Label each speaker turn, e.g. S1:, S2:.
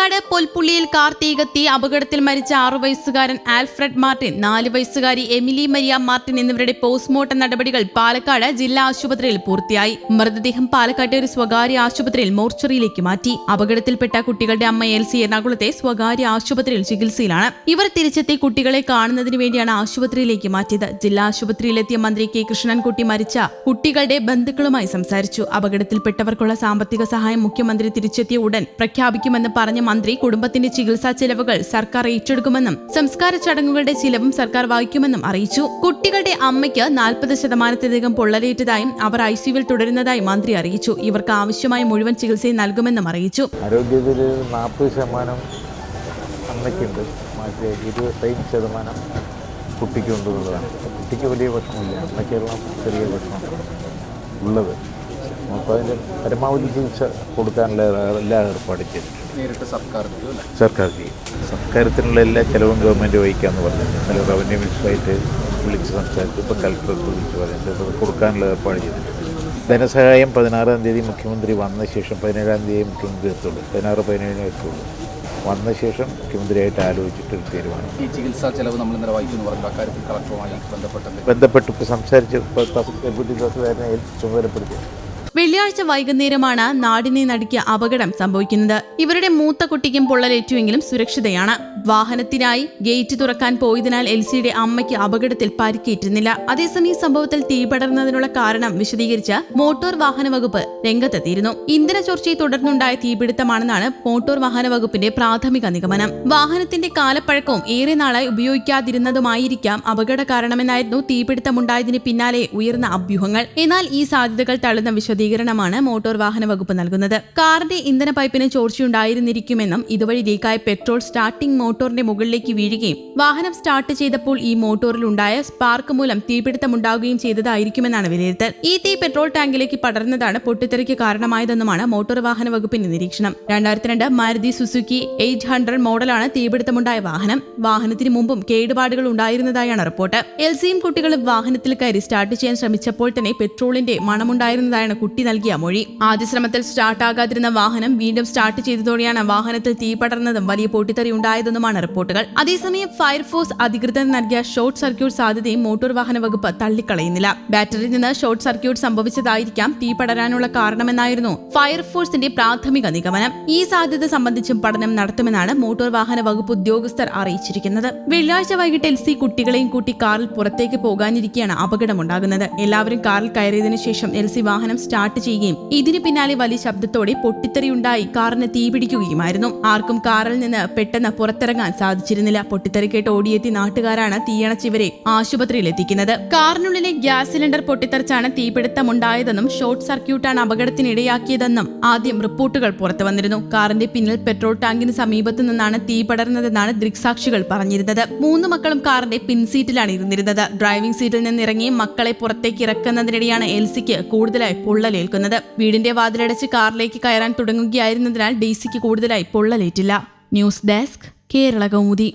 S1: പൊൽപ്പുള്ളിയിൽ car തീകത്തി അപകടത്തിൽ മരിച്ച ആറു വയസ്സുകാരൻ ആൽഫ്രഡ് മാർട്ടിൻ നാല് വയസ്സുകാരി എമിലി മരിയ മാർട്ടിൻ എന്നിവരുടെ പോസ്റ്റ്മോർട്ടം നടപടികൾ പാലക്കാട് ജില്ലാ ആശുപത്രിയിൽ പൂർത്തിയായി. മൃതദേഹം പാലക്കാട്ടെ ഒരു സ്വകാര്യ ആശുപത്രിയിൽ മോർച്ചറിയിലേക്ക് മാറ്റി. അപകടത്തിൽപ്പെട്ട കുട്ടികളുടെ അമ്മ എൽസി എറണാകുളത്തെ സ്വകാര്യ ആശുപത്രിയിൽ ചികിത്സയിലാണ്. ഇവർ തിരിച്ചെത്തി കുട്ടികളെ കാണുന്നതിന് വേണ്ടിയാണ് ആശുപത്രിയിലേക്ക് മാറ്റിയത്. ജില്ലാ ആശുപത്രിയിലെത്തിയ മന്ത്രി കെ കൃഷ്ണൻകുട്ടി മരിച്ച കുട്ടികളുടെ ബന്ധുക്കളുമായി സംസാരിച്ചു. അപകടത്തിൽപ്പെട്ടവർക്കുള്ള സാമ്പത്തിക സഹായം മുഖ്യമന്ത്രി തിരിച്ചെത്തിയ ഉടൻ പ്രഖ്യാപിക്കുമെന്ന് പറഞ്ഞ മന്ത്രി കുടുംബത്തിന്റെ ചികിത്സാ ചെലവുകൾ സർക്കാർ ഏറ്റെടുക്കുമെന്നും സംസ്കാര ചടങ്ങുകളുടെ ചിലവും സർക്കാർ വഹിക്കുമെന്നും അറിയിച്ചു. കുട്ടികളുടെ അമ്മയ്ക്ക് നാൽപ്പത് ശതമാനത്തിലധികം പൊള്ളലേറ്റതായും അവർ ഐ സിയുവിൽ തുടരുന്നതായും മന്ത്രി അറിയിച്ചു. ഇവർക്ക് ആവശ്യമായ മുഴുവൻ ചികിത്സയും നൽകുമെന്നും അറിയിച്ചു.
S2: ശതമാനം ശതമാനം കുട്ടിക്ക് വലിയ പ്രശ്നമില്ല. അമ്മയ്ക്കെല്ലാം ചെറിയ പ്രശ്നം ഉള്ളത്. അപ്പോൾ അതിന്റെ പരമാവധി ചികിത്സ കൊടുക്കാനുള്ള എല്ലാ ഏർപ്പാടും
S3: നേരിട്ട് സർക്കാർ
S2: ചെയ്യും സർക്കാരത്തിനുള്ള എല്ലാ ചിലവും ഗവൺമെന്റ് വഹിക്കാമെന്ന് പറഞ്ഞു. ഇന്നലെ റവന്യൂ മിനിസ്റ്ററായിട്ട് വിളിച്ച് സംസാരിച്ചു ഇപ്പോൾ കലക്ടർക്ക് വിളിച്ച് പറഞ്ഞിട്ട് അത് കൊടുക്കാനുള്ള ഏർപ്പാട് ചെയ്തിട്ടുണ്ട്. ധനസഹായം പതിനാറാം തീയതി മുഖ്യമന്ത്രി വന്ന ശേഷം പതിനേഴാം തീയതി മുഖ്യമന്ത്രി എത്തുള്ളൂ. പതിനാറ് പതിനേഴിന് എത്തുള്ളൂ. വന്ന ശേഷം മുഖ്യമന്ത്രിയായിട്ട് ആലോചിച്ചിട്ട് ഒരു തീരുമാനം.
S3: ഈ ചികിത്സാ ചെലവ് നമ്മൾ ഇന്നലെ വായിക്കുന്നു പറഞ്ഞു അക്കാര്യത്തിൽ കളക്ടറുമായി
S2: ബന്ധപ്പെട്ട് ഇപ്പോൾ സംസാരിച്ച് ഡെപ്യൂട്ടി തഹസിൽദാരനെ ചുമതലപ്പെടുത്തി.
S1: വെള്ളിയാഴ്ച വൈകുന്നേരമാണ് നാടിനെ നടുക്കിയ അപകടം സംഭവിക്കുന്നത്. ഇവരുടെ മൂത്ത കുട്ടിക്കും പൊള്ളലേറ്റുവെങ്കിലും സുരക്ഷിതയാണ്. വാഹനത്തിനായി ഗേറ്റ് തുറക്കാൻ പോയതിനാൽ എൽസിയുടെ അമ്മയ്ക്ക് അപകടത്തിൽ പരിക്കേറ്റുന്നില്ല അതേസമയം സംഭവത്തിൽ തീപടർന്നതിനുള്ള കാരണം വിശദീകരിച്ച് മോട്ടോർ വാഹന വകുപ്പ് രംഗത്തെത്തിയിരുന്നു. ഇന്ധന ചോർച്ചയെ തുടർന്നുണ്ടായ തീപിടുത്തമാണെന്നാണ് മോട്ടോർ വാഹന വകുപ്പിന്റെ പ്രാഥമിക നിഗമനം. വാഹനത്തിന്റെ കാലപ്പഴക്കവും ഏറെ നാളായി ഉപയോഗിക്കാതിരുന്നതുമായിരിക്കാം അപകട കാരണമെന്നായിരുന്നു തീപിടുത്തമുണ്ടായതിന് പിന്നാലെ ഉയർന്ന അഭ്യൂഹങ്ങൾ. എന്നാൽ ഈ സാധ്യതകൾ തള്ളുന്ന വിശദീകരണമാണ് മോട്ടോർ വാഹന വകുപ്പ് നൽകുന്നത്. കാറിന്റെ ഇന്ധന പൈപ്പിന് ചോർച്ചയുണ്ടായിരുന്നിരിക്കുമെന്നും ഇതുവഴി ലീക്കായ പെട്രോൾ സ്റ്റാർട്ടിംഗ് മോട്ടോറിന്റെ മുകളിലേക്ക് വീഴുകയും വാഹനം സ്റ്റാർട്ട് ചെയ്തപ്പോൾ ഈ മോട്ടോറിലുണ്ടായ സ്പാർക്ക് മൂലം തീപിടുത്തമുണ്ടാവുകയും ചെയ്തതായിരിക്കുമെന്നാണ് വിലയിരുത്തൽ. ഈ തീ പെട്രോൾ ടാങ്കിലേക്ക് പടർന്നതാണ് പൊട്ടിത്തെറിക്ക് കാരണമായതെന്നുമാണ് മോട്ടോർ വാഹന വകുപ്പിന്റെ നിരീക്ഷണം. രണ്ടായിരത്തി രണ്ട് മാരുതി സുസുക്കി എയ്റ്റ് ഹൺഡ്രഡ് മോഡലാണ് തീപിടുത്തമുണ്ടായ വാഹനം. വാഹനത്തിന് മുമ്പും കേടുപാടുകൾ ഉണ്ടായിരുന്നതായാണ് റിപ്പോർട്ട്. എൽസിയും കുട്ടികളും വാഹനത്തിൽ കയറി സ്റ്റാർട്ട് ചെയ്യാൻ ശ്രമിച്ചപ്പോൾ തന്നെ പെട്രോളിന്റെ മണമുണ്ടായിരുന്നതായാണ് കുട്ടി നൽകിയ മൊഴി. ആദ്യ ശ്രമത്തിൽ സ്റ്റാർട്ടാകാതിരുന്ന വാഹനം വീണ്ടും സ്റ്റാർട്ട് ചെയ്തതോടെയാണ് വാഹനത്തിൽ തീ പടർന്നതും വലിയ പൊട്ടിത്തെറി ഉണ്ടായതെന്നുമാണ് റിപ്പോർട്ടുകൾ. അതേസമയം ഫയർഫോഴ്സ് അധികൃതർ നൽകിയ ഷോർട്ട് സർക്യൂട്ട് സാധ്യതയും മോട്ടോർ വാഹന വകുപ്പ് തള്ളിക്കളയുന്നില്ല. ബാറ്ററിയിൽ നിന്ന് ഷോർട്ട് സർക്യൂട്ട് സംഭവിച്ചതായിരിക്കാം തീ പടരാനുള്ള കാരണമെന്നായിരുന്നു ഫയർഫോഴ്സിന്റെ പ്രാഥമിക നിഗമനം. ഈ സാധ്യത സംബന്ധിച്ചും പഠനം നടത്തുമെന്നാണ് മോട്ടോർ വാഹന വകുപ്പ് ഉദ്യോഗസ്ഥർ അറിയിച്ചിരിക്കുന്നത്. വെള്ളിയാഴ്ച വൈകിട്ട് എൽ സി കുട്ടികളെയും കൂട്ടി കാറിൽ പുറത്തേക്ക് പോകാനിരിക്കെയാണ് അപകടമുണ്ടാകുന്നത്. എല്ലാവരും കാറിൽ കയറിയതിനു ശേഷം എൽ സി വാഹനം സ്റ്റാർട്ട് ചെയ്യുകയും ഇതിന് പിന്നാലെ വലിയ ശബ്ദത്തോടെ പൊട്ടിത്തെറിയുണ്ടായി. കാറിന് തീപിടിക്കുകയുമായിരുന്നു ആർക്കും കാറിൽ നിന്ന് പെട്ടെന്ന് പുറത്തിറങ്ങാൻ സാധിച്ചിരുന്നില്ല. പൊട്ടിത്തെറി കേട്ട് ഓടിയെത്തി നാട്ടുകാരാണ് തീയണച്ചിവരെ ആശുപത്രിയിൽ എത്തിക്കുന്നത് കാറിനുള്ളിലെ ഗ്യാസ് സിലിണ്ടർ പൊട്ടിത്തെറിച്ചാണ് തീപിടുത്തമുണ്ടായതെന്നും ഷോർട്ട് സർക്യൂട്ടാണ് അപകടത്തിനിടയാക്കിയതെന്നും ആദ്യം റിപ്പോർട്ടുകൾ പുറത്തു വന്നിരുന്നു. കാറിന്റെ പിന്നിൽ പെട്രോൾ ടാങ്കിന് സമീപത്തു നിന്നാണ് തീ പടർന്നതെന്നാണ് ദൃക്സാക്ഷികൾ പറഞ്ഞിരുന്നത്. മൂന്ന് മക്കളും കാറിന്റെ പിൻസീറ്റിലാണ് ഇരുന്നിരുന്നത്. ഡ്രൈവിംഗ് സീറ്റിൽ നിന്നിറങ്ങി മക്കളെ പുറത്തേക്ക് ഇറക്കുന്നതിനിടെയാണ് എൽസിക്ക് കൂടുതലായി പൊള്ളലേൽക്കുന്നത്. വീടിന്റെ വാതിലടച്ച് കാറിലേക്ക് കയറാൻ തുടങ്ങുകയായിരുന്നതിനാൽ ഡെയ്സിക്ക് കൂടുതലായി പൊള്ളലേറ്റില്ല. News desk Kerala Kaumudi.